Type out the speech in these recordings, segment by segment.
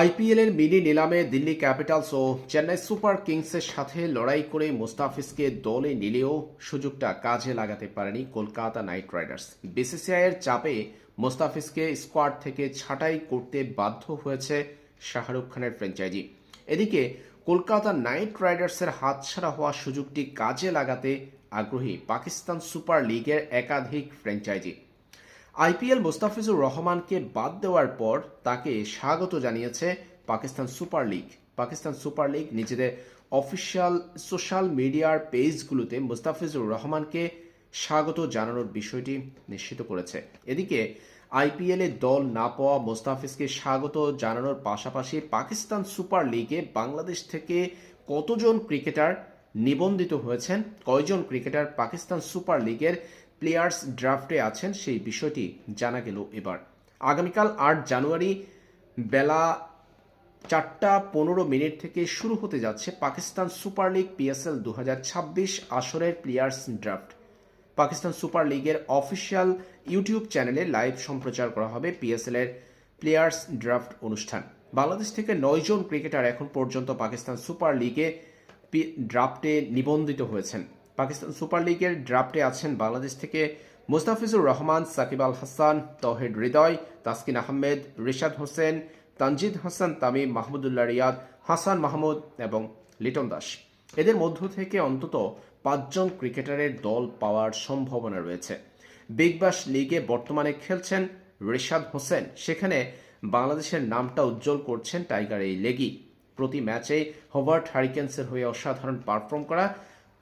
আইপিএলের মিনি নিলামে দিল্লি ক্যাপিটালস ও চেন্নাই সুপার কিংসের সাথে লড়াই করে মুস্তাফিজকে দলে নিলেও সুযোগটা কাজে লাগাতে পারেনি কলকাতা নাইট রাইডার্স। বিসিসিআইয়ের চাপে মুস্তাফিজকে স্কোয়াড থেকে ছাঁটাই করতে বাধ্য হয়েছে শাহরুখ খানের ফ্র্যাঞ্চাইজি। এদিকে কলকাতা নাইট রাইডার্সের হাতছাড়া হওয়া সুযোগটি কাজে লাগাতে আগ্রহী পাকিস্তান সুপার লিগের একাধিক ফ্র্যাঞ্চাইজি। আইপিএল মোস্তাফিজুর রহমানকে বাদ দেওয়ার পর তাকে স্বাগত জানিয়েছে Pakistan Super League. Pakistan Super League official social social মিডিয়ার পেজগুলোতে মোস্তাফিজুর রহমানকে স্বাগত জানানোর বিষয়টি নিশ্চিত করেছে। এদিকে আইপিএলে দল না পাওয়া মোস্তাফিজকে স্বাগত জানানোর পাশাপাশি পাকিস্তান সুপার লিগে বাংলাদেশ থেকে কতজন ক্রিকেটার নিবন্ধিত হয়েছেন, কয়জন ক্রিকেটার পাকিস্তান সুপার লিগের প্লেয়ার্স ড্রাফটে আছেন, সেই বিষয়টি জানা গেল এবার। আগামীকাল আট জানুয়ারি বেলা চারটা পনেরো মিনিট থেকে শুরু হতে যাচ্ছে পাকিস্তান সুপার লিগ পিএসএল দু হাজার ছাব্বিশ আসরের প্লেয়ার্স ড্রাফট পাকিস্তান সুপার লিগের অফিসিয়াল ইউটিউব চ্যানেলে লাইভ সম্প্রচার করা হবে পিএসএল এর প্লেয়ার্স ড্রাফট অনুষ্ঠান। বাংলাদেশ থেকে নয়জন ক্রিকেটার এখন পর্যন্ত পাকিস্তান সুপার লিগে ড্রাফটে নিবন্ধিত হয়েছেন। পাকিস্তান সুপার লিগের ড্রাফটে আছেন বাংলাদেশ থেকে মুস্তাফিজুর রহমান, সাকিব আল হাসান, তহিদ হৃদয়, তাসকিন আহমেদ, রিশাদ হোসেন, তানজিদ হাসান তামিম, মাহমুদুল্লাহ রিয়াদ, হাসান মাহমুদ এবং লিটন দাস। এদের মধ্য থেকে অন্তত পাঁচজন ক্রিকেটারের দল পাওয়ার সম্ভাবনা রয়েছে। বিগ ব্যাশ লিগে বর্তমানে খেলছেন রিশাদ হোসেন। সেখানে বাংলাদেশের নামটা উজ্জ্বল করছেন টাইগার এই লেগি। প্রতি ম্যাচে হোভার্ট হারিকেন্সের হয়ে অসাধারণ পারফর্ম করা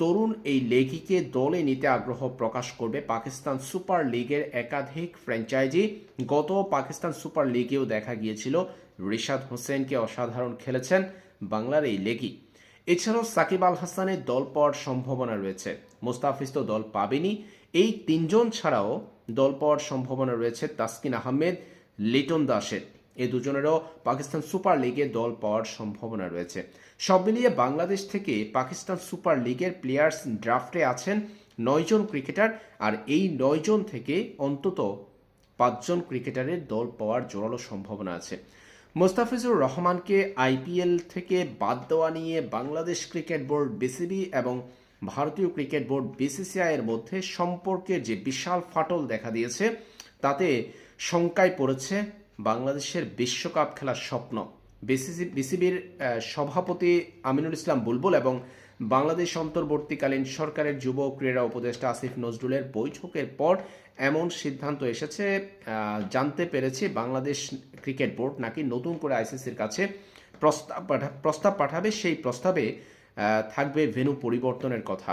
তরুণ এই লেগিকে দলে নিতে আগ্রহ প্রকাশ করবে পাকিস্তান সুপার লিগের একাধিক ফ্র্যাঞ্চাইজি। গত পাকিস্তান সুপার লিগেও দেখা গিয়েছিল, রিশাদ হোসেনকে অসাধারণ খেলেছেন বাংলার এই লেগি। এছাড়াও সাকিব আল হাসানের দল পাওয়ার সম্ভাবনা রয়েছে, মোস্তাফিজ তো দল পাবেনি। এই তিনজন ছাড়াও দল পাওয়ার সম্ভাবনা রয়েছে তাসকিন আহমেদ, লিটন দাসের। এই দুজনেরও পাকিস্তান সুপার লিগে দল পাওয়ার সম্ভাবনা রয়েছে। সব মিলিয়ে বাংলাদেশ থেকে পাকিস্তান সুপার লিগের প্লেয়ার্স ড্রাফটে আছেন নয়জন ক্রিকেটার আর এই নয়জন থেকে অন্তত পাঁচজন ক্রিকেটারের দল পাওয়ার জোরালো সম্ভাবনা আছে। মোস্তাফিজুর রহমানকে আইপিএল থেকে বাদ দেওয়া নিয়ে বাংলাদেশ ক্রিকেট বোর্ড বিসিবি এবং ভারতীয় ক্রিকেট বোর্ড বিসিসিআই এর মধ্যে সম্পর্কের যে বিশাল ফাটল দেখা দিয়েছে, তাতে শঙ্কায় পড়েছে বাংলাদেশের বিশ্বকাপ খেলার স্বপ্ন। বিসিসি, বিসিবির সভাপতি আমিনুল ইসলাম বুলবুল এবং বাংলাদেশ অন্তর্বর্তীকালীন সরকারের যুব ক্রীড়া উপদেষ্টা আসিফ নজরুলের বৈঠকের পর এমন সিদ্ধান্ত এসেছে জানতে পেরেছি বাংলাদেশ ক্রিকেট বোর্ড নাকি নতুন করে আইসিসির কাছে প্রস্তাব প্রস্তাব পাঠাবে, সেই প্রস্তাবে থাকবে ভেন্যু পরিবর্তনের কথা।